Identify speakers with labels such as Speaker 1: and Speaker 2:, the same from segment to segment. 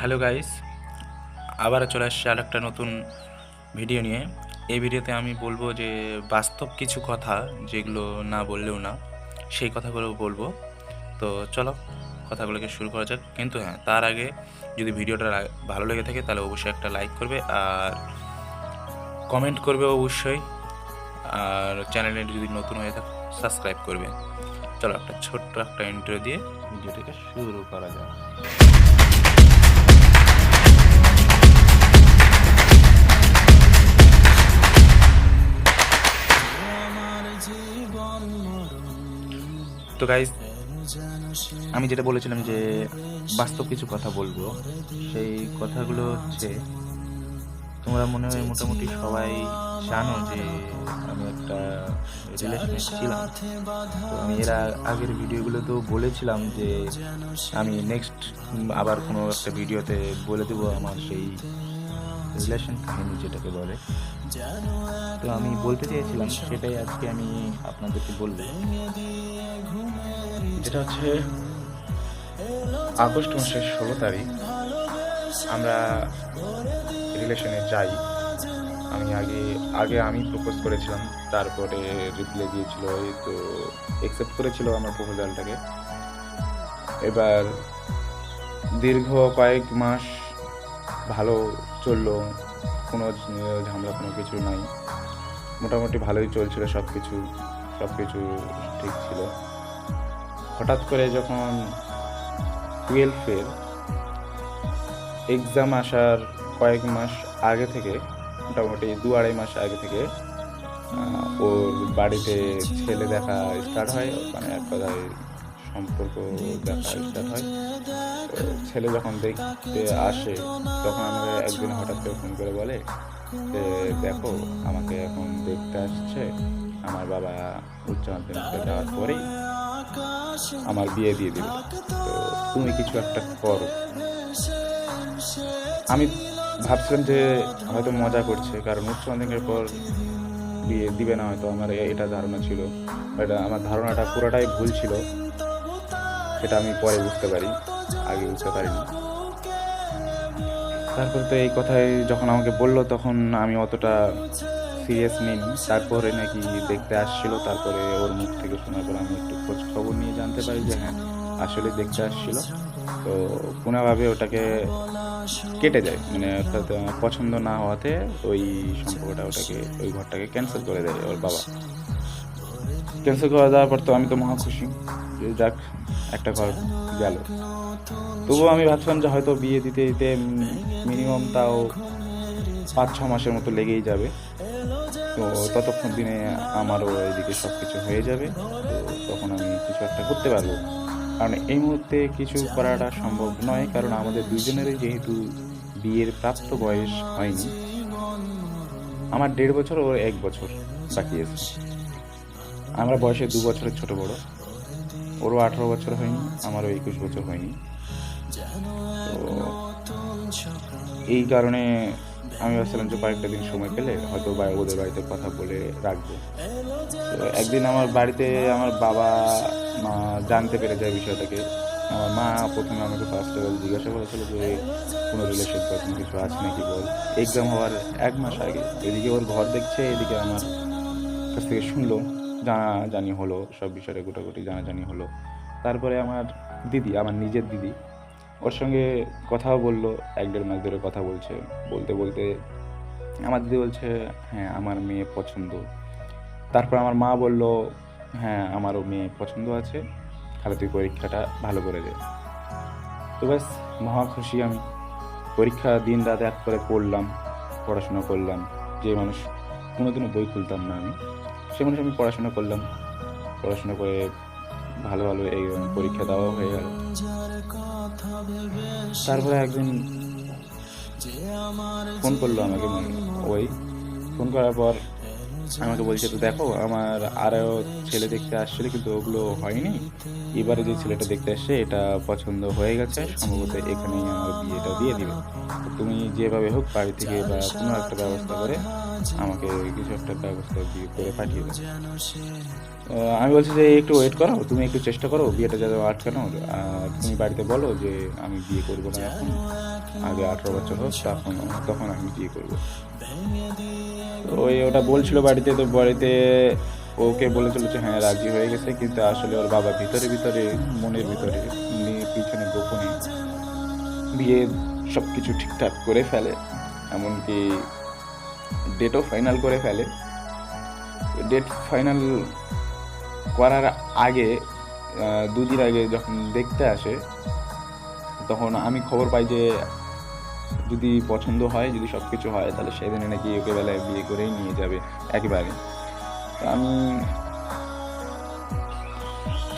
Speaker 1: Hello guys আবারও চলে আসছে আর একটা নতুন ভিডিও নিয়ে। এই ভিডিওতে আমি বলব যে, বাস্তব কিছু কথা যেগুলো না বললেও না, সেই কথাগুলো বলব। তো চলো, কথাগুলোকে শুরু করা যাক। কিন্তু হ্যাঁ তার আগে যদি ভিডিওটা ভালো লেগে থাকে, তাহলে অবশ্যই একটা লাইক করবে আর কমেন্ট করবে অবশ্যই। আর চ্যানেলে যদি নতুন হয়ে থাকে সাবস্ক্রাইব করবে। চলো একটা ছোট্ট একটা ইন্টারভিউ দিয়ে ভিডিওটাকে শুরু করা যাক। তো গাইজ আমি যেটা বলেছিলাম যে বাস্তব কিছু কথা বলব, সেই কথাগুলো হচ্ছে, তোমরা মনে হয় মোটামুটি সবাই জানো যে আমি একটা রিলেশনে ছিলাম। তো আমি এর আগের ভিডিওগুলোতেও বলেছিলাম যে আমি নেক্সট আবার কোনো একটা ভিডিওতে বলে দেবো আমার সেই রিলেশন কাহিনী যেটাকে বলে। তো আমি বলতে চেয়েছিলাম, সেটাই আজকে আমি আপনাদেরকে বলব। যেটা হচ্ছে, আগস্ট মাসের ষোলো তারিখ, আমরা রিলেশনে যাই। আমি আগে আগে আমি প্রপোজ করেছিলাম, তারপরে রিপ্লাই দিয়েছিল তো অ্যাকসেপ্ট করেছিল আমার প্রপোজালটাকে এবার দীর্ঘ কয়েক মাস ভালো চলল, কোনো ঝামেলা, কোনো কিছু নাই। মোটামুটি ভালোই চলছিল সব কিছু সব কিছু ঠিক ছিল। হঠাৎ করে যখন টুয়েলভের এক্সাম আসার কয়েক মাস আগে থেকে, মোটামুটি দু আড়াই মাস আগে থেকে ওর বাড়িতে ছেলে দেখা স্টার্ট হয়। মানে এক কথায় সম্পর্ক দেখা হয় ছেলে যখন দেখতে আসে তখন আমাকে একদিন হঠাৎ করে ফোন করে বলে যে দেখো আমাকে এখন দেখতে আসছে। আমার বাবা উচ্চ মাধ্যমিকে যাওয়ার পরেই আমার বিয়ে দিয়ে দিবে তো তুমি কিছু একটা করো। আমি ভাবছিলাম যে হয়তো মজা করছে কারণ উচ্চ মাধ্যমিকের পর বিয়ে দিবে না হয়তো আমার এটা ধারণা ছিল। এটা আমার ধারণাটা পুরোটাই ভুল ছিল। সেটা আমি পরে বুঝতে পারি, আগে বুঝতে পারিনি। তারপর তো এই কথাই যখন আমাকে বলল, তখন আমি অতটা সিরিয়াস নিইনি। তারপরে নাকি দেখতে আসছিল, তারপরে ওর মুখ থেকে শোনার পর আমি একটু খোঁজ খবর নিয়ে জানতে পারি যে হ্যাঁ আসলে দেখতে আসছিল। তো কোনোভাবে ওটাকে কেটে যায় মানে অর্থাৎ পছন্দ না হওয়াতে ওই সম্পর্কটা ওটাকে, ওই ঘরটাকে ক্যান্সেল করে দেয় ওর বাবা। ক্যান্সেল করে দেওয়ার পর তো আমি তো মহা খুশি। যাক একটা ঘর গেল। তবুও আমি ভাবছিলাম যে হয়তো বিয়ে দিতে দিতে মিনিমাম তাও পাঁচ, ছ মাসের মতো লেগেই যাবে। তো ততক্ষণ দিনে আমারও এদিকে সব কিছু হয়ে যাবে। তো তখন আমি কিছু একটা করতে পারব। কারণ এই মুহূর্তে কিছু করাটা সম্ভব নয়, কারণ আমাদের দুজনেরই যেহেতু বিয়ের প্রাপ্ত বয়স হয়নি। আমার দেড় বছর ওর এক বছর বাকি আছে। আমরা বয়সে দু বছরের ছোট বড়। ওরও আঠারো বছর হয়নি, আমারও একুশ বছর হয়নি। তো এই কারণে আমি ভাবছিলাম যে কয়েকটা দিন সময় পেলে হয়তো ওদের বাড়িতে কথা বলে রাখব। তো একদিন আমার বাড়িতে আমার বাবা, মা জানতে পেরে যায় বিষয়টাকে। আমার মা প্রথমে আমাকে ফার্স্ট অফ জিজ্ঞাসা করেছিল যে, কোনো রিলেশন বা কোনো কিছু আছে নাকি বল? এক্সাম হওয়ার এক মাস আগে। এদিকে ওর ঘর দেখছে, এদিকে আমার কাছ থেকে শুনলো। জানা জানি হলো, সব বিষয়ে গোটাগুটি জানাজানি হলো। তারপরে আমার দিদি, আমার নিজের দিদি, ওর সঙ্গে কথাও বলল, এক দেড় মাস ধরে কথা বলছে। বলতে বলতে আমার দিদি বলছে হ্যাঁ আমার মেয়ে পছন্দ। তারপর আমার মা বলল হ্যাঁ আমারও মেয়ে পছন্দ আছে, তাহলে তুই পরীক্ষাটা ভালো করে দে। তো ব্যাস, মহা খুশি আমি। পরীক্ষা দিন রাত এক করে পড়লাম, পড়াশোনা করলাম। যে মানুষ কোনোদিনও বই খুলতাম না আমি। সে মানুষ আমি পড়াশোনা করলাম। পড়াশোনা করে ভালো ভালো এই পরীক্ষা দেওয়া হয়ে গেল। তারপরে একদিন ফোন করল আমাকে ওই। ফোন করার পর আমাকে বলছে, তো দেখো, আমার আরও ছেলে দেখতে আসছিল, কিন্তু ওগুলো হয়নি। এবারে যে ছেলেটা দেখতে আসছে, এটা পছন্দ হয়ে গেছে। সম্ভবত এখানেই আমার বিয়েটা দিয়ে দিবে। তুমি যেভাবে হোক বাড়ি থেকে বা কোনো একটা ব্যবস্থা করে আমাকে কিছু একটা ব্যবস্থা দিয়ে করে পাঠিয়ে দেবে আমি বলছি যে একটু ওয়েট করো তুমি একটু চেষ্টা করো বিয়েটা যাতে আটকানো আর তুমি বাড়িতে বলো যে আমি বিয়ে করব না এখন আগে আঠেরো বছর হোক তখন তখন আমি বিয়ে করব। তো ওই ওটা বলছিল বাড়িতে তো বাড়িতে ওকে বলেছিল যে হ্যাঁ রাজি হয়ে গেছে কিন্তু আসলে ওর বাবা ভিতরে ভিতরে মনের ভিতরে পিছনে গোপনে বিয়ে সব কিছু ঠিকঠাক করে ফেলে। এমনকি ডেটও ফাইনাল করে ফেলে। ডেট ফাইনাল করার আগে দুদিন আগে যখন দেখতে আসে, তখন আমি খবর পাই যে, যদি পছন্দ হয়, যদি সব কিছু হয়, তাহলে সেদিনে নাকি ওকে বেলায় বিয়ে করেই নিয়ে যাবে, একেবারে। তো আমি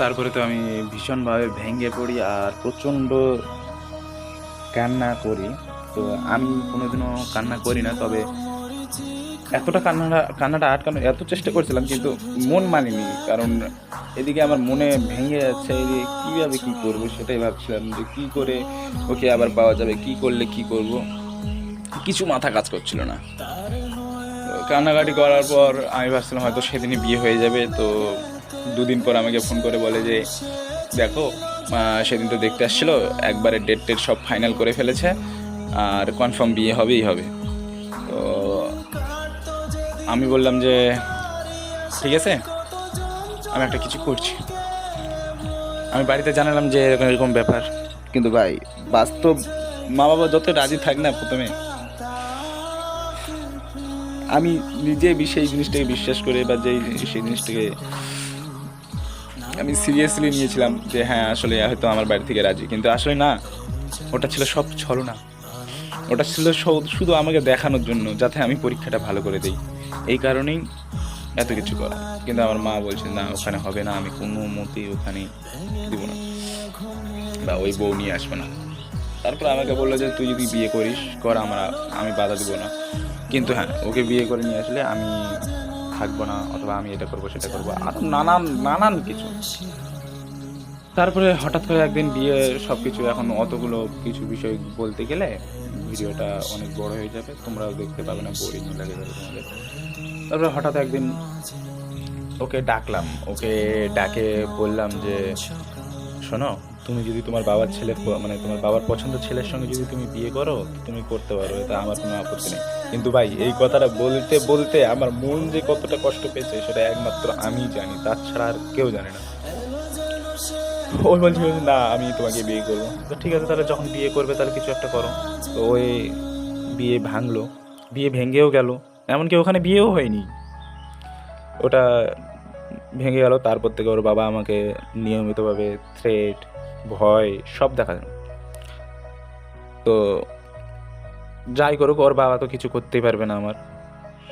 Speaker 1: তারপরে তো আমি ভীষণভাবে ভেঙে পড়ি আর প্রচণ্ড কান্না করি। তো আমি কোনোদিনও কান্না করি না, তবে এতটা কান্নাটা কান্নাটা আটকানো এত চেষ্টা করছিলাম, কিন্তু মন মানিনি। কারণ এদিকে আমার মনে ভেঙে যাচ্ছে যে কীভাবে কী করব সেটাই ভাবছিলাম যে কী করে, ওকে আবার পাওয়া যাবে, কী করলে কী করব? কিছু মাথা কাজ করছিল না। কান্নাকাটি করার পর আমি ভাবছিলাম হয়তো সেদিনই বিয়ে হয়ে যাবে, তো দুদিন পর আমাকে ফোন করে বলে যে, দেখো সেদিন তো দেখতে আসছিল, একবারে ডেট টেট সব ফাইনাল করে ফেলেছে, আর কনফার্ম বিয়ে হবেই হবে। আমি বললাম যে, ঠিক আছে, আমি একটা কিছু করছি। আমি বাড়িতে জানালাম যে, এরকম এরকম ব্যাপার। কিন্তু ভাই, বাস্তব মা বাবা যত রাজি থাক না প্রথমে, আমি নিজে সেই জিনিসটাকে বিশ্বাস করে বা যেই সেই জিনিসটাকে আমি সিরিয়াসলি নিয়েছিলাম যে হ্যাঁ আসলে হয়তো আমার বাড়ি থেকে রাজি। কিন্তু আসলে না, ওটা ছিল সব ছলনা। ওটা ছিল শুধু আমাকে দেখানোর জন্য, যাতে আমি পরীক্ষাটা ভালো করে দিই। এই কারণেই এত কিছু করা। কিন্তু আমার মা বলছে, না, ওখানে হবে না, আমি কোনো মতেই ওখানে দিব না। বা ওই বউ নিয়ে আসবে না। তারপর আমাকে বলল যে, তুই যদি বিয়ে করিস, কর, আমরা, আমি বাধা দিব না। কিন্তু হ্যাঁ ওকে বিয়ে করে নিয়ে আসলে আমি থাকব না, অথবা আমি এটা করব, সেটা করব, আরও নানান নানান কিছু। তারপরে হঠাৎ করে একদিন বিয়ে সব কিছু এখন অতগুলো কিছু বিষয় বলতে গেলে ভিডিওটা অনেক বড় হয়ে যাবে। তোমরাও দেখতে পাবে না বোরিং লাগে তোমাদের। তারপরে হঠাৎ একদিন ওকে ডাকলাম, ওকে ডাকে বললাম যে, শোনো, তুমি যদি তোমার বাবার ছেলে মানে তোমার বাবার পছন্দ ছেলের সঙ্গে যদি তুমি বিয়ে করো, তুমি করতে পারো, এটা আমার কোনো আপত্তি নেই। কিন্তু ভাই, এই কথাটা বলতে বলতে আমার মন যে কতটা কষ্ট পেয়েছে, সেটা একমাত্র আমি জানি, তাছাড়া আর কেউ জানে না। ওই বলছিল যে, না আমি তোমাকে বিয়ে করব। তো ঠিক আছে তাহলে যখন বিয়ে করবে তাহলে কিছু একটা করো। তো ওই বিয়ে ভাঙলো বিয়ে ভেঙেও গেল এমনকি ওখানে বিয়েও হয়নি। ওটা ভেঙে গেল তারপর থেকে ওর বাবা আমাকে নিয়মিতভাবে থ্রেট ভয় সব দেখানো তো যাই করুক ওর বাবা তো কিছু করতেই পারবে না আমার।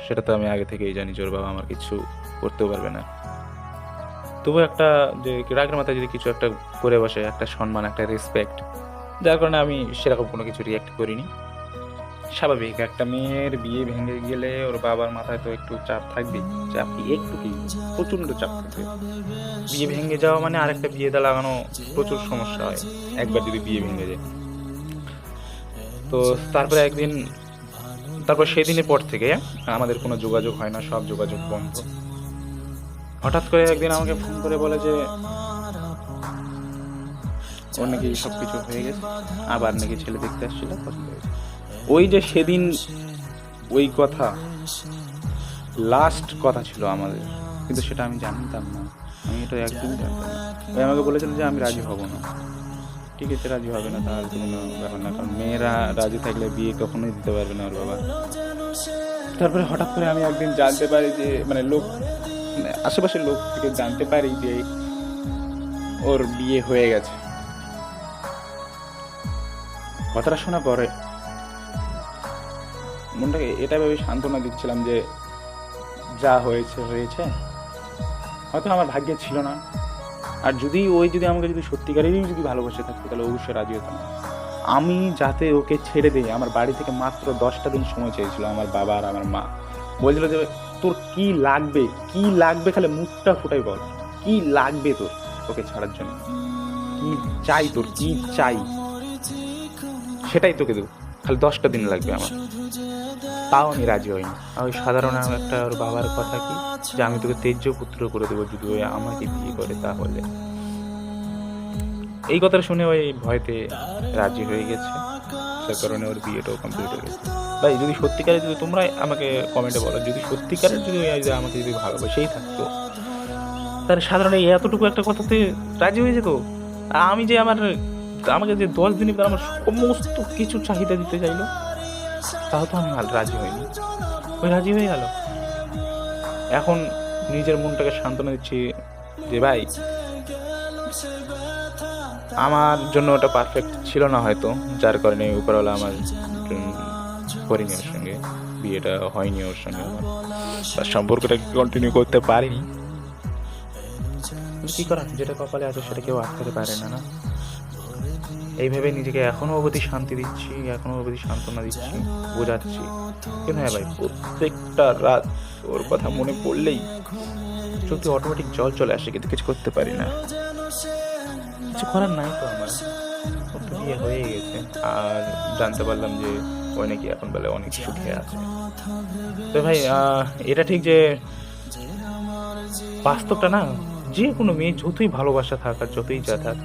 Speaker 1: সেটা তো আমি আগে থেকেই জানি যে ওর বাবা আমার কিছু করতেও পারবে না। তবু একটা যে রাগের মাথায় যদি কিছু একটা করে বসে, একটা সম্মান, একটা রেসপেক্ট যার কারণে আমি সেরকম কোনো কিছু রিয়াক্ট করিনি। স্বাভাবিক, একটা মেয়ের বিয়ে ভেঙে গেলে ওর বাবার মাথায় তো একটু চাপ থাকবেই। চাপ কি একটু কি প্রচণ্ড চাপ থাকবে। বিয়ে ভেঙে যাওয়া মানে আরেকটা বিয়েটা লাগানো প্রচুর সমস্যা হয়। একবার যদি বিয়ে ভেঙে যায়। তো তারপরে একদিন, তারপর সেদিনের পর থেকে আমাদের কোনো যোগাযোগ হয় না, সব যোগাযোগ বন্ধ। হঠাৎ করে একদিন আমাকে ফোন করে বলে যে, ওর নাকি সব কিছু হয়ে গেছে। আবার নাকি ছেলে দেখতে আসছিল ওই যে সেদিন ওই কথা লাস্ট কথা ছিল আমাদের। কিন্তু সেটা আমি জানতাম না। আমি এটা একদম জানতাম ওই আমাকে বলেছিল যে, আমি রাজি হব না। ঠিক আছে, রাজি হবে না, তার কোনো ব্যাপার না। কারণ মেয়েরা রাজি থাকলে বিয়ে কখনোই দিতে পারবে না ওর বাবা। তারপরে হঠাৎ করে আমি একদিন জানতে পারি যে মানে লোক আশেপাশের লোক থেকে জানতে পারি যে ওর বিয়ে হয়ে গেছে। কথাটা শোনা পরে মনটাকে এটা ভেবে সান্ত্বনা দিচ্ছিলাম যে যা হয়েছে হয়েছে। হয়তো আমার ভাগ্যে ছিল না। আর যদি ওই যদি আমাকে যদি সত্যিকারেরই যদি ভালোবাসে থাকতো, তাহলে অবশ্যই রাজি হতাম। আমি যাতে ওকে ছেড়ে দিই, আমার বাড়ি থেকে মাত্র দশটা দিন সময় চেয়েছিল আমার বাবা আর আমার মা। বলছিল যে তোর কি লাগবে? কি লাগবে খালি মুখটা ফুটাই বল। কি লাগবে তোর? ওকে ছাড়ার জন্য। কি চাই তোর? কি চাই? সেটাই তোকে দেবো। খালি দশটা দিন লাগবে আমার। তাও আমি রাজি হইনি। ওই সাধারণ একটা ওর বাবার কথা কি? যে আমি তোকে তেজ্য পুত্র করে দেবো যদি ওই আমাকে বিয়ে করে তাহলে। এই কথাটা শুনে ওই ভয়তে রাজি হয়ে গেছে।
Speaker 2: যার কারণে ওর বিয়েটাও কমপ্লিট হয়ে গেছে। ভাই, যদি সত্যিকারের যদি তোমরা আমাকে কমেন্টে বলো, যদি সত্যিকারের যদি আমাকে যদি ভালোবাসেই থাকতো তার সাধারণ এই এতটুকু একটা কথাতে রাজি হয়ে যেত? আমি যে আমার, আমাকে যে দশ ভিতরে আমার সমস্ত কিছু চাহিদা দিতে চাইলো, তাও তো আমি রাজি হইনি। ওই রাজি হয়ে গেল। এখন নিজের মনটাকে সান্ত্বনা দিচ্ছি যে, ভাই, আমার জন্য ওটা পারফেক্ট ছিল না হয়তো, যার কারণে উপরওয়ালা আমার করিনি ওর সঙ্গে বিয়েটা হয়নি ওর সঙ্গে আমার তার সম্পর্কটা কন্টিনিউ করতে পারিনি? কি করার? যেটা কপালে আছে সেটা কেউ আটকাতে পারে না না? এইভাবে নিজেকে এখনও অবধি শান্তি দিচ্ছি এখনও অবধি সান্ত্বনা দিচ্ছি বোঝাচ্ছি। কিন্তু হ্যাঁ ভাই? প্রত্যেকটা রাত ওর কথা মনে পড়লেই চোখে অটোমেটিক জল চলে আসে কিন্তু কিছু করতে পারি না। কিছু করার নাই তো আমার। বিয়ে হয়ে গেছে। আর জানতে পারলাম যে ওই নাকি এখন বলে অনেক সুখে আছে। তো ভাই এটা ঠিক যে বাস্তবটা না যে কোনো মেয়ে যতই ভালোবাসা থাক আর যতই যা থাক,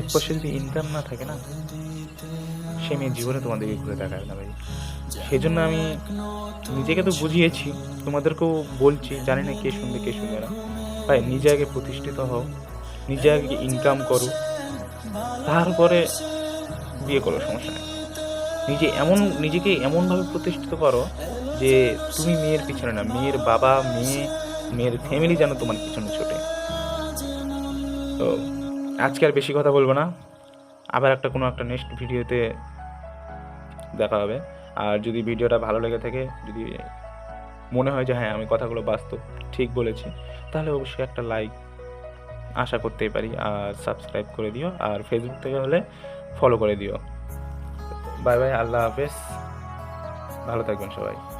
Speaker 2: এক পয়সা যদি ইনকাম না থাকে না, সে মেয়ে জীবনে তোমাদেরকে ঘুরে দেখাবে না ভাই। সেই জন্য আমি নিজেকে তো বুঝিয়েছি, তোমাদেরকেও বলছি, জানি না কে শুনবে কে শুনবে না। ভাই, নিজে আগে প্রতিষ্ঠিত হও, নিজে আগে ইনকাম করো। তারপরে বিয়ে করো সমস্যা নেই। নিজে এমন, নিজেকে এমনভাবে প্রতিষ্ঠিত করো যে তুমি মেয়ের পিছনে না, মেয়ের বাবা, মেয়ে, মেয়ের ফ্যামিলি যেন তোমার পিছনে ছোটে। তো আজকে আর বেশি কথা বলব না। আবার একটা, কোনো একটা নেক্সট ভিডিওতে দেখা হবে। আর যদি ভিডিওটা ভালো লেগে থাকে, যদি মনে হয় যে হ্যাঁ আমি কথাগুলো বাস্তব ঠিক বলেছি, তাহলে অবশ্যই একটা লাইক আশা করতেই পারি, আর সাবস্ক্রাইব করে দিও, আর ফেসবুক থেকে হলে ফলো করে দিও। বাই বাই, আল্লাহ হাফেজ। ভালো থাকবেন সবাই।